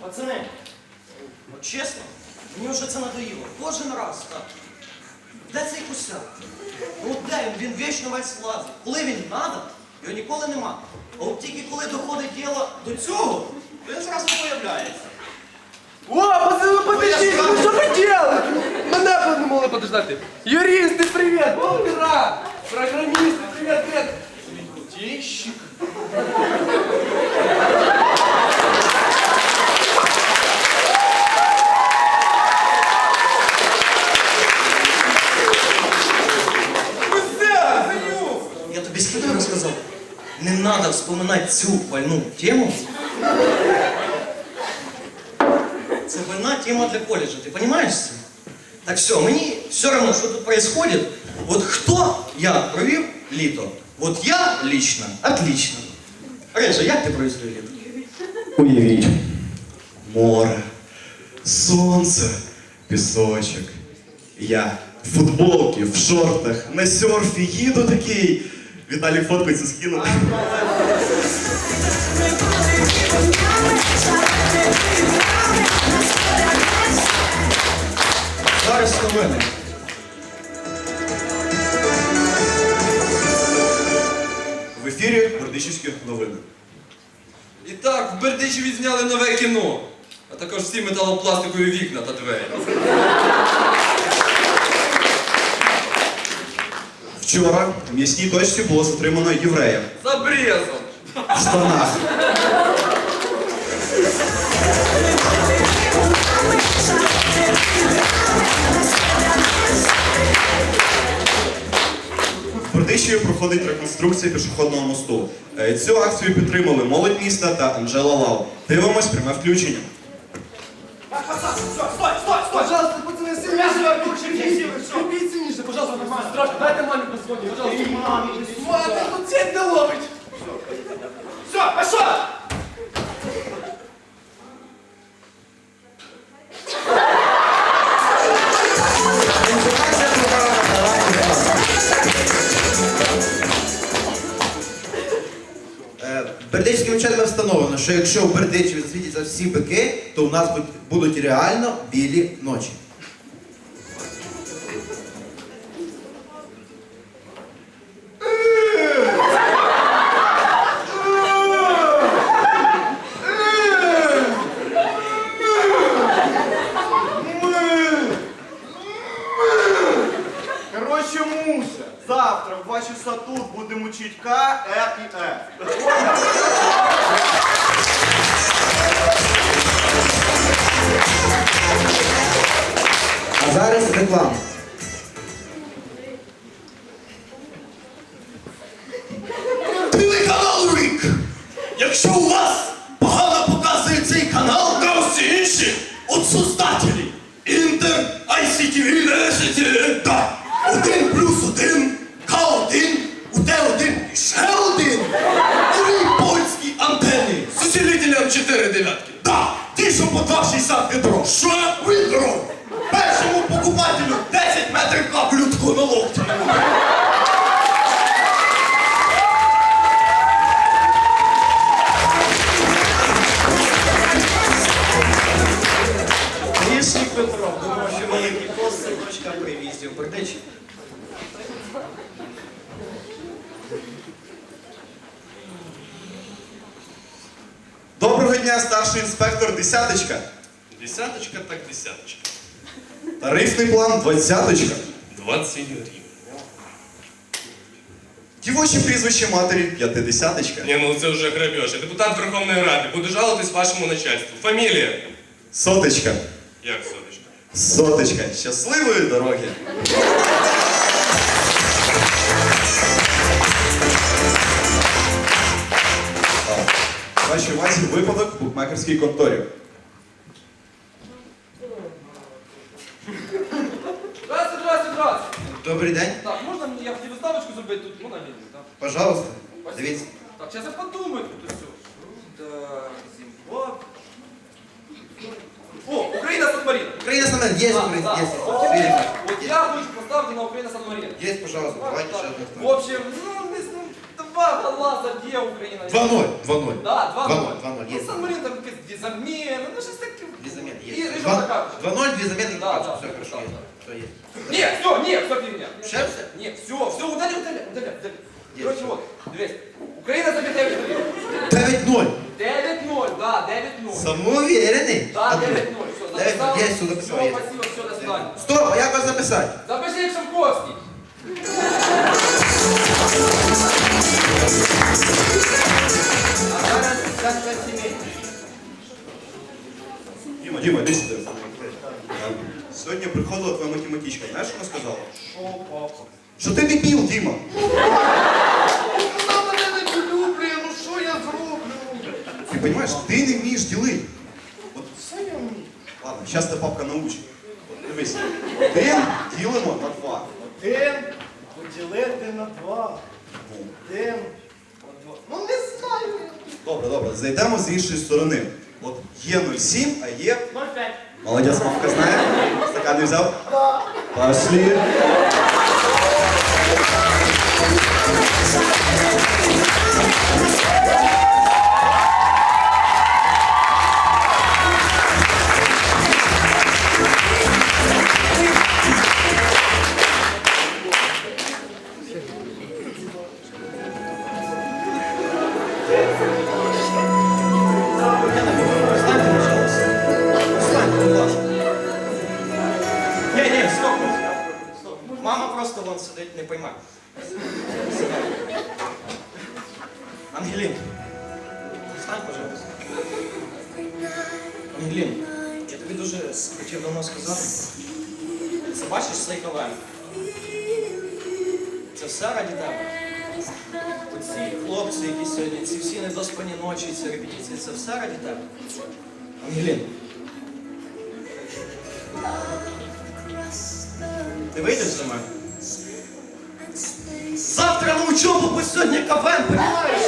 Пацани, от чесно, мені вже це надоїло. Кожен раз так. Де цей косяк? Ну от де він? Він вічно весь влазить. Коли він надо, його ніколи нема. А от тільки коли доходить діло до цього, то він зразу появляється. О, пацаны, подождите, ну что вы делаете? Мене не могли подождати. Юристи, привет! Опера! Программисты, привет, привет! Лютейщик. Я тобі скільки раз сказав, не треба вспоминати цю больну тему. Це больна тема для коледжа, ти розумієш це? Так все, мені все одно, що тут происходит. Вот хто я провів літо? Вот я лично, отлично. Режа, як ти провів літо? Уявіть. Море, сонце, пісочок. Я в футболці, в шортах, на серфі їду такий. Віталій фоткається скинув. Зараз новини. Ефірі Гордичівські новини. І так, в Бердичеві зняли нове кіно, а також всі металопластикові вікна та двері. Вчора в м'ясній точці було затримано єврея За брезом. в штанах. В проходить реконструкція пішохідного мосту. Е, Цю акцію підтримали молодь міста та Анжела Лав. Дивимось пряме включення. Пожалуйста, пацаны, сильнее, Любите сильнее, пожалуйста, нормально, страшно. Дайте маме позвонить, пожалуйста. Маме, Мама, тут сеть не ловить. Все, пошел! Бердичськими встановлено, що якщо в Бердичеві світяться всі бики, то у нас будуть реально білі ночі. Будемо учить К, Е і Е. А зараз реклама. Телеканал Рік. Якщо у вас дев'ятки. Так, ті, що по 2,60 відро. Що? Відро. Першому покупателю 10 метрів каплю таку на локті. Петро, думав, що великий пост це точка привізів. Бердичів. дня, старший інспектор десяточка. Десяточка так десяточка. Тарифний план двадцяточка. 27 гривень. Дівочі прізвище матері п'ятидесяточка. Ні, ну це вже грабеж. Я депутат Верховної Ради. Буду жалуватись вашому начальству. Фамілія? Соточка. Як соточка? Соточка. Щасливої дороги. Вашій увазі випадок в букмекерській конторі. Здравствуйте, здравствуйте, здравствуйте. Добрий день. Так, можна мені, я хотів виставочку зробити тут, можна мені, так? Пожалуйста. Дивіться. Так, сейчас я подумаю тут все. Так, Зимбабве. О, Україна Сан-Маріна. Україна саме є, А, Україна, да. є. Вот Вірю. теперь, Вот я хочу поставити на Україна Сан-Маріна. Є, пожалуйста, давайте Так, ще так. одну. В общем, ну, не знаю, там два гола заб'є Україна. 2-0, 2-0. Да, 2-0. 2-0, І є. Сан-Марин там якісь дві заміни, ну щось таке. Две замены И- есть. и Два- жёлтая карточка. 2-0, две замены. Да, да, Все да, хорошо. да, есть. да. Всё есть. Нет, все, нет, все фигня. Ще все? Нет, все, все, удаляй, удаляй, удаляй, удаляй. Є, Короче, все. вот, дивись. Україна заб'є 9-0. 9-0. 9-0, да, 9-0. Самоуверенный. Да, 9-0, все, Дев'ять- записав. є, все, записав, Все, є. спасибо, все, до свидания. Стоп, а як вас записати? Запиши як Шевковський. А зараз 55 сімей. Діма, Діма, іди сюди. Сьогодні приходила твоя математичка. Знаєш, що вона сказала? Що, папа? Що ти дебіл, Діма? Вона мене не полюблює, ну що я зроблю? Ти розумієш, ти не вмієш ділити. От все я вмію. Ладно, зараз тебе папка научить. Дивись, один ділимо на два. Один поділити на два. Один два. Ну не знаю. Добре, добре, зайдемо з іншої сторони. От є 0,7, а є 0,5. Молодець, мамка знає. Стакан не взяв? Пошли. Сидить, не пойме. Сідай. Ангелін. Встань, пожалуйста. Ангелін, я тобі дуже хотів давно сказати. Це бачиш цей КВН? Це все раді тебе. Оці хлопці, які сьогодні, ці всі недоспані ночі, ці репетиції, це все раді тебе. Ангелін. Ти вийдеш за мене? Учебу, бо сьогодні КВН, понимаєш?